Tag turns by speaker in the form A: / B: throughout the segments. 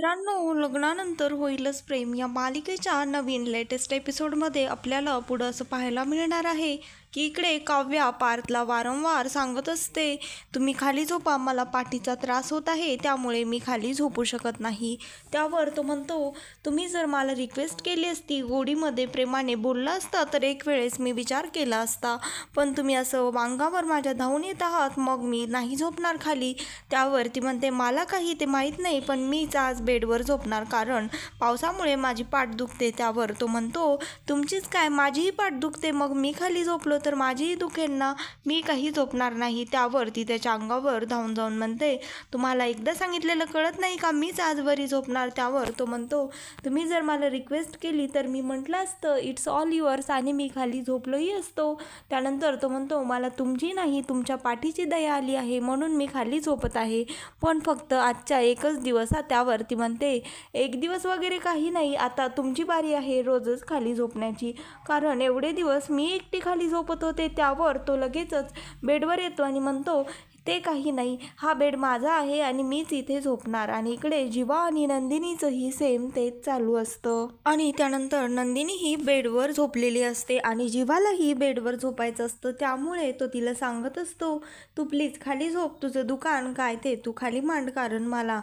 A: मित्रांनो लग्नानंतर होईलच प्रेम. या मालिकेच्या नवीन लेटेस्ट एपिसोडमध्ये आपल्याला पुढं असं पाहायला मिळणार आहे की इकडे काव्या पार्थला वारंवार सांगत असते तुम्ही खाली झोपा मला पाठीचा त्रास होत आहे त्यामुळे मी खाली झोपू शकत नाही. त्यावर तो म्हणतो तुम्ही जर मला रिक्वेस्ट केली असती गोडीमध्ये प्रेमाने बोलला असता तर एक वेळेस मी विचार केला असता. पण तुम्ही असं वांगावर माझ्या धावून येत आहात मग मी नाही झोपणार खाली. त्यावर ती म्हणते मला काही ते माहीत नाही पण मीच आज बेडवर झोपणार. कारण पावसामुळे माझी पाठ दुखते त्यावर. तो म्हणतो तुमचीच काय? माझीही पाठ दुखते. मग मी खाली झोपलो तर माझीही दुखेल ना? मी काही झोपणार नाही. त्यावर ती त्याच्या अंगावर धावून जाऊन म्हणते तुम्हाला एकदा सांगितलेलं कळत नाही का? मीच आजवरी झोपणार. त्यावर तो म्हणतो तुम्ही जर मला रिक्वेस्ट केली तर मी म्हटलं असतं इट्स ऑल युअर्स आणि मी खाली झोपलोही असतो. त्यानंतर तो म्हणतो मला तुमची नाही तुमच्या पाठीची दया आली आहे म्हणून मी खाली झोपत आहे. पण फक्त आजच्या एकच दिवस हा त्यावर ती म्हणते एक दिवस वगैरे काही नाही आता तुमची बारी आहे रोजच खाली झोपण्याची. कारण एवढे दिवस मी एकटी खाली झोपत होते त्यावर तो लगेचच बेडवर येतो आणि म्हणतो ते काही नाही हा बेड माझा आहे आणि मीच इथे झोपणार. आणि इकडे जीवा आणि नंदिनीचंही सेम तेच चालू असतं. आणि त्यानंतर नंदिनी ही बेडवर झोपलेली असते आणि जीवालाही बेडवर झोपायचं असतं. त्यामुळे तो तिला सांगत असतो तू प्लीज खाली झोप तुझं दुकान काय ते तू खाली मांड कारण मला.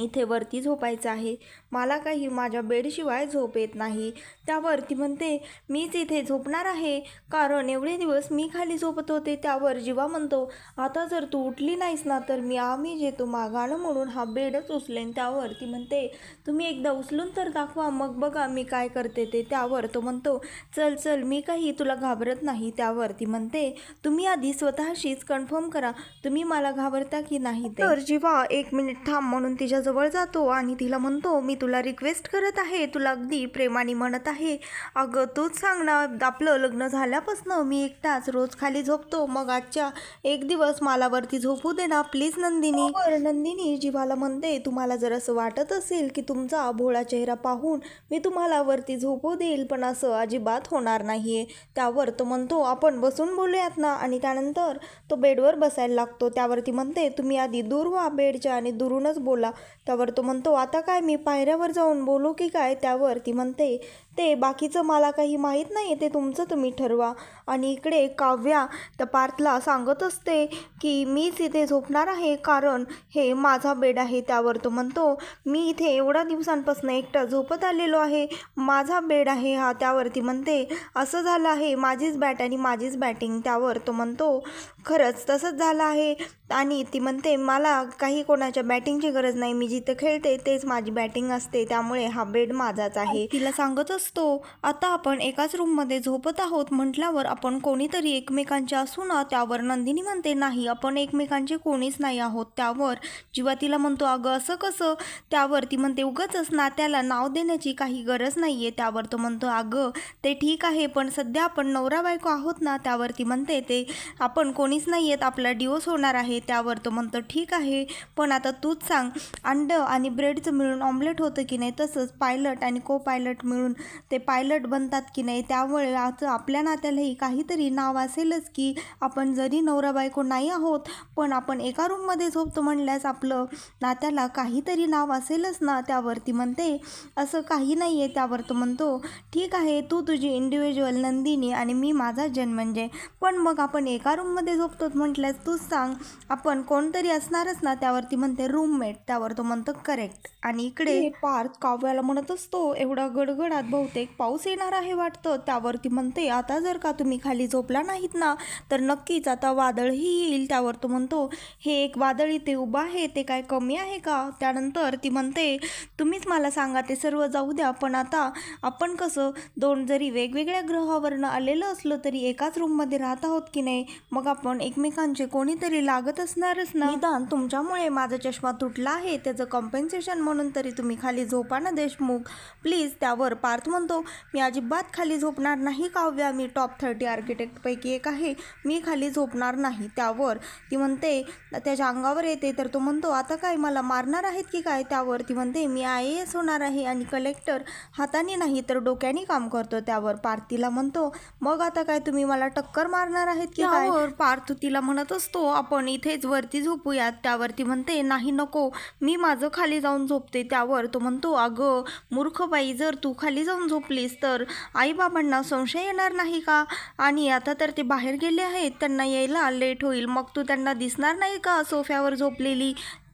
A: इथे वरती झोपायचं आहे. मला काही माझ्या बेडशिवाय झोप येत नाही. त्यावर ती म्हणते मीच इथे झोपणार आहे. कारण एवढे दिवस मी खाली झोपत होते त्यावर जीवा म्हणतो आता जर तू उठली नाहीस ना तर मी आम्ही जेतो मागाणं म्हणून हा बेडच उचलेन त्यावर ती म्हणते तुम्ही एकदा उचलून तर दाखवा मग बघा मी काय करते ते. त्यावर तो म्हणतो चल चल मी काही तुला घाबरत नाही. त्यावर ती म्हणते तुम्ही आधी स्वतःशीच कन्फर्म करा तुम्ही मला घाबरता की नाही तर जीवा एक मिनिट थांब म्हणून तिच्या जवळ जातो आणि तिला म्हणतो मी तुला रिक्वेस्ट करत आहे तुला अगदी प्रेमाने म्हणत आहे. अगं तूच सांग ना आपलं लग्न झाल्यापासनं मी एकटाच रोज खाली झोपतो. मग आजच्या एक दिवस मला वरती झोपू दे ना प्लीज नंदिनी. बरं नंदिनी जीवाला म्हणते तुम्हाला जर असं वाटत असेल की तुमचा भोळा चेहरा पाहून मी तुम्हाला वरती झोपू देईल पण असं अजिबात होणार नाहीये. त्यावर तो म्हणतो आपण बसून बोलूयात ना. आणि त्यानंतर तो बेडवर बसायला लागतो. त्यावरती म्हणते तुम्ही आधी दूर व्हा बेडच्या आणि दुरूनच बोला. त्यावर तो म्हणतो आता काय मी पायऱ्यावर जाऊन बोलू की काय? त्यावर ती म्हणते ते बाकीचं मला काही माहीत नाही ते तुमचं तुम्ही ठरवा. आणि इकडे काव्या त्या पार्थला सांगत असते की मीच इथे झोपणार आहे कारण हे माझा बेड आहे त्यावर तो म्हणतो. मी इथे एवढ्या दिवसांपासून एकटा झोपत आलेलो आहे माझा बेड आहे हा त्यावरती म्हणते. असं झालं आहे माझीच बॅट आणि माझीच बॅटिंग त्यावर तो म्हणतो. खरंच तसंच झालं आहे आणि ती म्हणते. मला काही कोणाच्या बॅटिंगची गरज नाही मी जिथे खेळते तेच माझी बॅटिंग असते त्यामुळे हा बेड माझाच आहे. तिला सांगत असतो आता आपण एकाच रूममध्ये झोपत आहोत म्हटल्यावर आपण कोणीतरी एकमेकांचे असू ना त्यावर नंदिनी म्हणते नाही आपण एकमेकांचे कोणीच नाही आहोत. त्यावर जेव्हा तिला म्हणतो अगं असं कसं? त्यावर ती म्हणते उगाचच नात्याला नाव देण्याची काही गरज नाही आहे त्यावर तो म्हणतो अगं ते ठीक आहे पण सध्या आपण नवरा बायको आहोत ना त्यावर ती म्हणते ते आपण कोणीच नाही आहेत आपला डिवोर्स होणार आहे. त्यावर तो म्हणतो ठीक आहे पण आता तूच सांग अंड आणि ब्रेडचं मिळून ऑमलेट होतं की नाही तसंच पायलट आणि को पायलट मिळून ते पायलट बनतात की नाही त्यामुळे आता आपल्या नात्यालाही काहीतरी नाव असेलच की आपण जरी नवरा बायको नाही आहोत पण आपण एका रूममध्ये झोपतो म्हणल्यास आपलं नात्याला काहीतरी नाव असेलच ना त्यावरती म्हणते. असं काही नाही आहे त्यावर तो म्हणतो ठीक आहे तू तुझी इंडिव्हिज्युअल नंदिनी आणि मी माझा जन्म म्हणजे पण मग आपण एका रूममध्ये झोपतो म्हटल्यास तूच सांग आपण कोणतरी असणारच ना त्यावरती म्हणते रूममेट त्यावर तो म्हणतो करेक्ट आणि इकडे पार्थ काव्याला म्हणत असतो एवढा गडगडात बहुतेक पाऊस येणार आहे वाटतं. त्यावरती म्हणते आता जर का तुम्ही खाली झोपला नाहीत ना तर नक्कीच आता वादळही येईल त्यावर तो म्हणतो. हे एक वादळ इथे उभं आहे ते काय कमी आहे का? त्यानंतर ती म्हणते तुम्हीच मला सांगा ते सर्व जाऊ द्या पण आता आपण कसं दोन जरी वेगवेगळ्या ग्रहावरनं आलेलं असलो तरी एकाच रूममध्ये राहत आहोत की नाही? मग आपण एकमेकांचे कोणीतरी लागत असणारच ना? निदान तुमच्यामुळे माझा चष्मा तुटला आहे त्याचं कॉम्पेन्सेशन म्हणून तरी तुम्ही खाली झोपा ना देशमुख. प्लीज त्यावर पार्थ म्हणतो मी अजिबात खाली झोपणार नाही काव्या मी टॉप थर्टी आर्किटेक्टपैकी एक आहे. मी खाली झोपणार नाही. त्यावर ती म्हणते त्याच्या अंगावर येते. तर तो म्हणतो आता काय मला मारणार आहेत की काय? त्यावर ती म्हणते मी आय ए एस होणार आहे आणि कलेक्टर हाताने नाही तर डोक्याने काम करतो. त्यावर पार्थिला म्हणतो मग आता काय तुम्ही मला टक्कर मारणार आहेत की काय? पार्थ तिला म्हणत असतो आपण इथेच वरती झोपूयात. त्यावर ती म्हणते नाही नको. मी माझं खाली जाऊन झोपते. त्यावर तो म्हणतो अगं मूर्ख बाई जर तू खाली जाऊन झोपलीस तर आईबाबांना संशय येणार नाही का? आणि आता तर ते बाहेर गेले आहेत. त्यांना यायला लेट होईल. मग तू त्यांना दिसणार नाही का सोफ्यावर झोपलेली?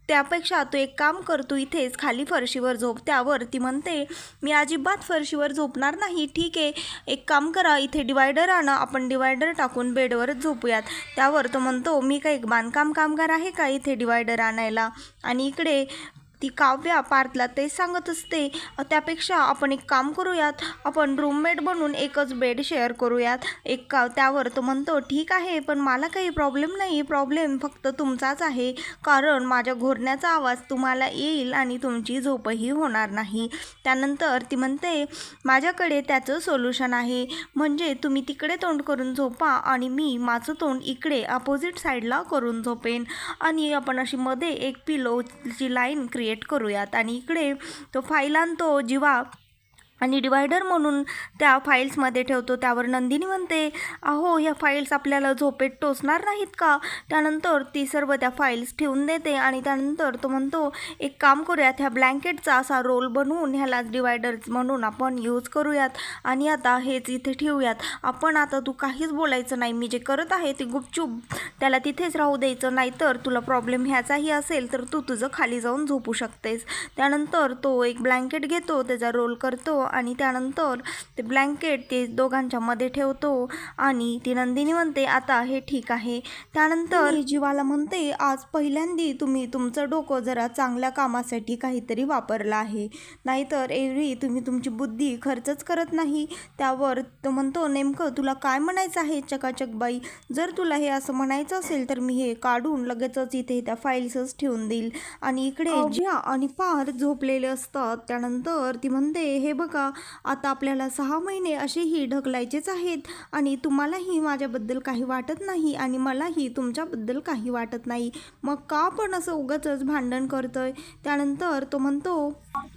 A: त्यापेक्षा तू एक काम कर तू इथेच खाली फरशीवर झोप. त्यावर ती म्हणते मी अजिबात फरशीवर झोपणार नाही. ठीक आहे. एक काम करा इथे डिवायडर आणा. आपण डिवायडर टाकून बेडवरच झोपूयात. त्यावर तो म्हणतो मी काही बांधकाम कामगार आहे का इथे डिवायडर आणायला? आणि इकडे ती काव्या पार्थला तेच सांगत असते. त्यापेक्षा आपण एक काम करूयात. आपण रूममेट बनून एकच बेड शेअर करूयात. एक का त्यावर तो म्हणतो ठीक आहे पण मला काही प्रॉब्लेम नाही. प्रॉब्लेम फक्त तुमचाच आहे. कारण माझ्या घोरण्याचा आवाज तुम्हाला येईल आणि तुमची झोपही होणार नाही. त्यानंतर ती म्हणते माझ्याकडे त्याचं सोल्युशन आहे. म्हणजे तुम्ही तिकडे तोंड करून झोपा आणि मी माझं तोंड इकडे अपोजिट साईडला करून झोपेन. आणि आपण अशी मध्ये एक पिलोची लाईन क्रिएट करूयात. आणि इकडे तो फाईल तो जीवा. आणि डिवायडर म्हणून त्या फाईल्समध्ये ठेवतो त्यावर नंदिनी म्हणते अहो ह्या फाईल्स आपल्याला झोपेत टोचणार नाहीत का? त्यानंतर ती सर्व त्या फाईल्स ठेवून देते आणि त्यानंतर तो म्हणतो एक काम करूयात ह्या ब्लँकेटचा असा रोल बनवून ह्याला डिवायडर्स म्हणून आपण यूज करूयात आणि आता हेच इथे ठेवूयात. आपण आता तू काहीच बोलायचं नाही मी जे करत आहे ते गुपचूप त्याला तिथेच राहू द्यायचं नाहीतर तुला प्रॉब्लेम ह्याचाही असेल तर तू तुझं खाली जाऊन झोपू शकतेस. त्यानंतर तो एक ब्लँकेट घेतो त्याचा रोल करतो आणि त्यानंतर ते ब्लँकेट ते दोघांच्या मध्ये ठेवतो आणि ती नंदिनी म्हणते आता हे ठीक आहे. त्यानंतर जीवाला म्हणते आज पहिल्यांदी तुम्ही तुमचं डोकं जरा चांगल्या कामासाठी काहीतरी वापरलं आहे. नाहीतर एरवी तुम्ही तुमची बुद्धी खर्चच करत नाही. त्यावर तो म्हणतो नेमकं तुला काय म्हणायचं आहे चकाचक बाई? जर तुला हे असं म्हणायचं असेल तर मी हे काढून लगेचच इथे त्या फाईल्सच ठेवून देईल. आणि इकडे ज्या आणि पार झोपलेले असतात. त्यानंतर ती म्हणते हे बघा आता आपल्याला सहा महिने असेही ढकलायचेच आहेत आणि तुम्हालाही माझ्याबद्दल काही वाटत नाही आणि मलाही तुमच्याबद्दल काही वाटत नाही. मग का आपण असं उगाचच भांडण करतोय? त्यानंतर तो म्हणतो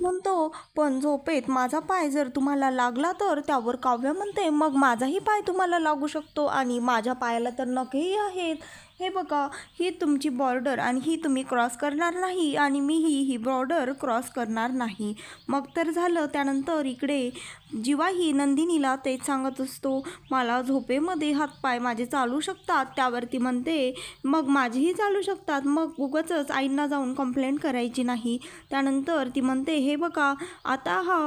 A: म्हणतो पण झोपेत माझा पाय जर तुम्हाला लागला तर त्यावर काव्य म्हणते मग माझाही पाय तुम्हाला लागू शकतो आणि माझ्या पायाला तर नखेही आहेत. हे बघा ही तुमची बॉर्डर आणि ही तुम्ही क्रॉस करणार नाही आणि मीही ही बॉर्डर क्रॉस करणार नाही. मग तर झालं त्यानंतर इकडे जीवाही नंदिनीला तेच सांगत असतो मला झोपेमध्ये हातपाय माझे चालू शकतात. त्यावर ती म्हणते मग माझेही चालू शकतात. मग उगाचच आईंना जाऊन कंप्लेंट करायची नाही. त्यानंतर ती म्हणते हे बघा आता हा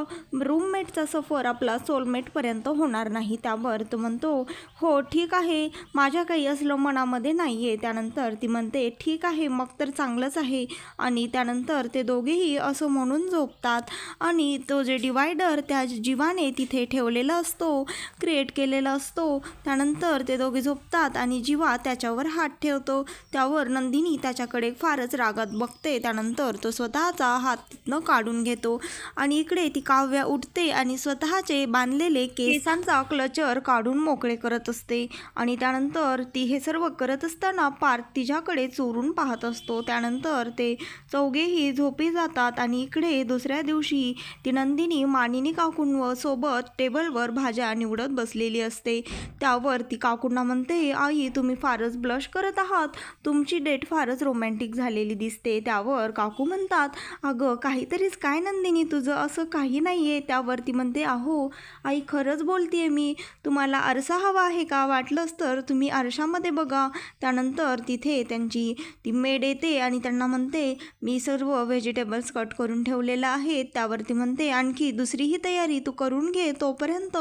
A: रूममेटचा सफर आपला सोलमेटपर्यंत होणार नाही. त्यावर तो म्हणतो हो ठीक आहे. माझ्या काही असलं मनामध्ये नाही आहे त्यानंतर ती म्हणते ठीक आहे मग तर चांगलंच आहे. आणि त्यानंतर ते दोघेही असं म्हणून झोपतात. आणि तो जे डिवायडर त्या जीवाने तिथे ठेवलेला असतो क्रिएट केलेला असतो. त्यानंतर ते दोघे झोपतात आणि जीवा त्याच्यावर हात ठेवतो. त्यावर नंदिनी त्याच्याकडे फारच रागात बघते. त्यानंतर तो स्वतःचा हात तिथनं काढून घेतो आणि इकडे ती काव्या उठते आणि स्वतःचे बांधलेले केसांचा क्लचर काढून मोकळे करत असते आणि त्यानंतर ती हे सर्व करत असताना पार्थ तिच्याकडे चोरून पाहत असतो. त्यानंतर ते चौघेही झोपी जातात आणि इकडे दुसऱ्या दिवशी ती नंदिनी मानिनी काकूंवर सोबत टेबलवर भाज्या निवडत बसलेली असते. त्यावर ती काकूंना म्हणते आई तुम्ही फारच ब्लश करत आहात. तुमची डेट फारच रोमॅन्टिक झालेली दिसते. त्यावर काकू म्हणतात अगं काहीतरीच काय नंदिनी तुझं असं काही नाही आहे त्यावर ती म्हणते अहो आई खरंच बोलतीये मी. तुम्हाला आरसा हवा आहे का? वाटलंच तर तुम्ही आरशामध्ये बघा. त्यानंतर तिथे त्यांची ती मेड येते आणि त्यांना म्हणते मी सर्व व्हेजिटेबल्स कट करून ठेवलेलं आहे त्यावरती म्हणते आणखी दुसरीही तयारी तू करू करून घे तोपर्यंत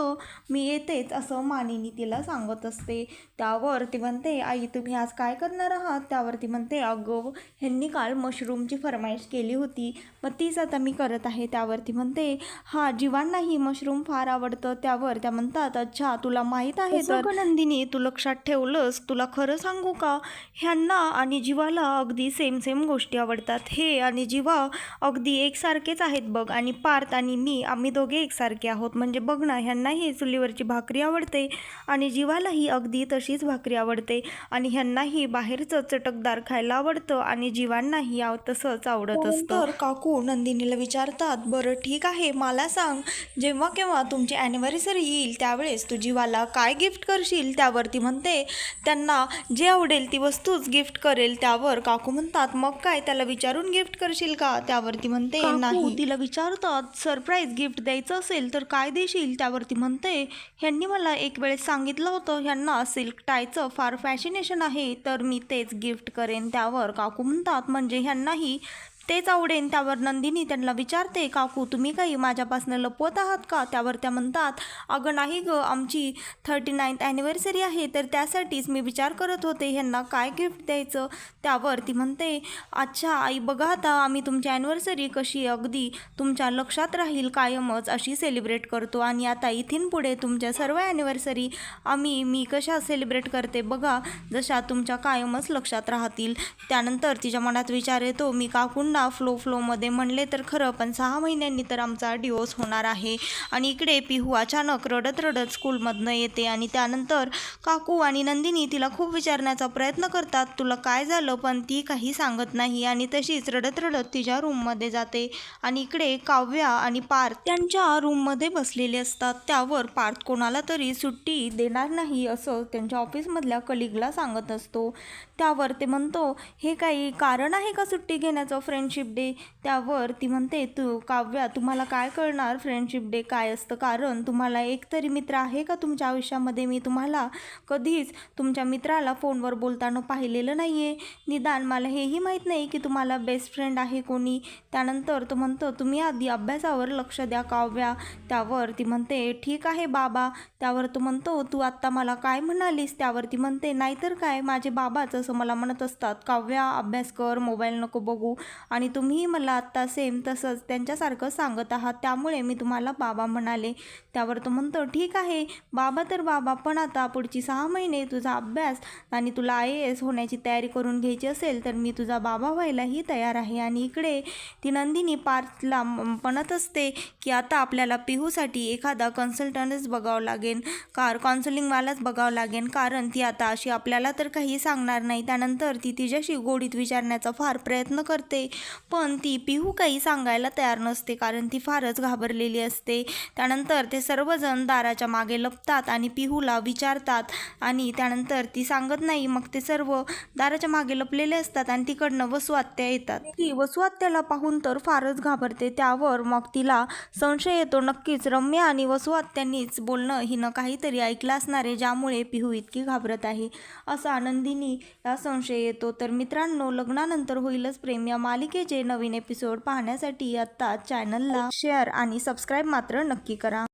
A: मी येतेच असं मानिनी तिला सांगत असते. त्यावर ती म्हणते आई तुम्ही आज काय करणार आहात? त्यावरती म्हणते अगं ह्यांनी काल मशरूमची फरमाईश केली होती. मग तीच आता मी करत आहे. त्यावरती म्हणते हा जीवांनाही मशरूम फार आवडतं. त्यावर त्या म्हणतात अच्छा तुला माहीत आहे तर नंदिनी तू लक्षात ठेवलंस? तुला खरं सांगू का? ह्यांना आणि जीवाला अगदी सेम सेम गोष्टी आवडतात. हे आणि जीवा अगदी एकसारखेच आहेत बघ. आणि पार्थ आणि मी आम्ही दोघे एकसारखे आहोत. म्हणजे बघ ना ह्यांनाही चुलीवरची भाकरी आवडते आणि जीवालाही अगदी तशीच भाकरी आवडते. आणि ह्यांनाही बाहेरचं चटकदार खायला आवडतं आणि जीवांनाही आव- तसंच आवडत असतं. तर काकू नंदिनीला विचारतात बरं ठीक आहे मला सांग जेव्हा केव्हा तुमची ॲनिव्हर्सरी येईल त्यावेळेस तू जीवाला काय गिफ्ट करशील? त्यावरती म्हणते त्यांना जे आवडेल ती वस्तूच गिफ्ट करेल. त्यावर काकू म्हणतात मग काय त्याला विचारून गिफ्ट करशील का? त्यावरती म्हणते नाही. तिला विचारतात सरप्राईज गिफ्ट द्यायचं असेल तर काय देशील त्यावरती म्हणते. ह्यांनी मला एक वेळेस सांगितलं होतं ह्यांना सिल्क टायचं फार फॅशिनेशन आहे तर मी तेच गिफ्ट करेन त्यावर. काकू म्हणतात म्हणजे ह्यांनाही तेच आवडेन त्यावर नंदिनी त्यांना विचारते काकू तुम्ही काही माझ्यापासून लपवत आहात का? त्यावर त्या म्हणतात अगं नाही ग आमची थर्टी नाईन्थ ॲनिव्हर्सरी आहे तर त्यासाठीच मी विचार करत होते ह्यांना काय गिफ्ट द्यायचं? त्यावर ती म्हणते अच्छा आई बघा आता आम्ही तुमची ॲनिव्हर्सरी कशी अगदी तुमच्या लक्षात राहील कायमच अशी सेलिब्रेट करतो आणि आता इथून पुढे तुमच्या सर्व ॲनिव्हर्सरी आम्ही मी कशा सेलिब्रेट करते बघा जशा तुमच्या कायमच लक्षात राहतील. त्यानंतर तिच्या मनात विचार येतो मी काकून फ्लो फ्लोमध्ये म्हणले तर खरं पण सहा महिन्यांनी तर आमचा डिवोर्स होणार आहे. आणि इकडे पिहू अचानक रडत रडत स्कूलमधनं येते आणि त्यानंतर काकू आणि नंदिनी तिला खूप विचारण्याचा प्रयत्न करतात तुला काय झालं? पण ती काही सांगत नाही. आणि तशीच रडत रडत तिच्या रूममध्ये जाते. आणि इकडे काव्या आणि पार्थ त्यांच्या रूममध्ये बसलेले असतात. त्यावर पार्थ कोणाला तरी सुट्टी देणार नाही असं त्यांच्या ऑफिसमधल्या कलिगला सांगत असतो. त्यावर ते म्हणतो हे काही कारण आहे का सुट्टी घेण्याचं फ्रेंडशिप डे त्यावर ती म्हणते तू काव्या तुम्हाला काय कळणार? फ्रेंडशिप डे काय असतं? कारण तुम्हाला एक तरी मित्र आहे का तुमच्या आयुष्यामध्ये? मी तुम्हाला कधीच तुमच्या मित्राला फोनवर बोलताना पाहिलेलं नाही आहे निदान मला हेही माहीत नाही की तुम्हाला बेस्ट फ्रेंड आहे कोणी. त्यानंतर तो म्हणतो तुम्ही आधी अभ्यासावर लक्ष द्या काव्या. त्यावर ती म्हणते ठीक आहे बाबा. त्यावर तो म्हणतो तू आत्ता मला काय म्हणालीस? त्यावर ती म्हणते नाहीतर काय? माझे बाबाचं असं मला म्हणत असतात काव्या अभ्यास कर मोबाईल नको बघू. आणि तुम्ही मला आत्ता सेम तसंच त्यांच्यासारखं सांगत आहात. त्यामुळे मी तुम्हाला बाबा म्हणाले. त्यावर तो म्हणतो ठीक आहे. बाबा तर बाबा पण आता पुढची सहा महिने तुझा अभ्यास आणि तुला आय ए एस होण्याची तयारी करून घ्यायची असेल तर मी तुझा बाबा व्हायलाही तयार आहे. आणि इकडे ती नंदिनी पार्थला म्हणत असते की आता आपल्याला पिहूसाठी एखादा कन्सल्टंटच बघावं लागेल. कार काउन्सिलिंगवालाच बघावं लागेल. कारण ती आता अशी आपल्याला तर काही सांगणार नाही. त्यानंतर ती तिच्याशी गोडीत विचारण्याचा फार प्रयत्न करते. पण ती पिहू काही सांगायला तयार नसते कारण ती फारच घाबरलेली असते. त्यानंतर ते सर्वजण दाराच्या मागे लपतात आणि पिहूला विचारतात आणि त्यानंतर ती सांगत नाही. मग ते सर्व दाराच्या मागे लपलेले असतात आणि तिकडनं वसुआत्या येतात. ती वसुआत्याला पाहून तर फारच घाबरते. त्यावर मग तिला संशय येतो. नक्कीच रम्या आणि वसुआत्यांनीच बोलणं हिनं काहीतरी ऐकलं असणार आहे ज्यामुळे पिहू इतकी घाबरत आहे. असं आनंदिनी या संशय येतो. तर मित्रांनो लग्नानंतर होईलच प्रेम. या मालिकेचे नवीन एपिसोड पाहण्यासाठी आत्ता चॅनलला शेअर आणि सबस्क्राईब मात्र नक्की करा.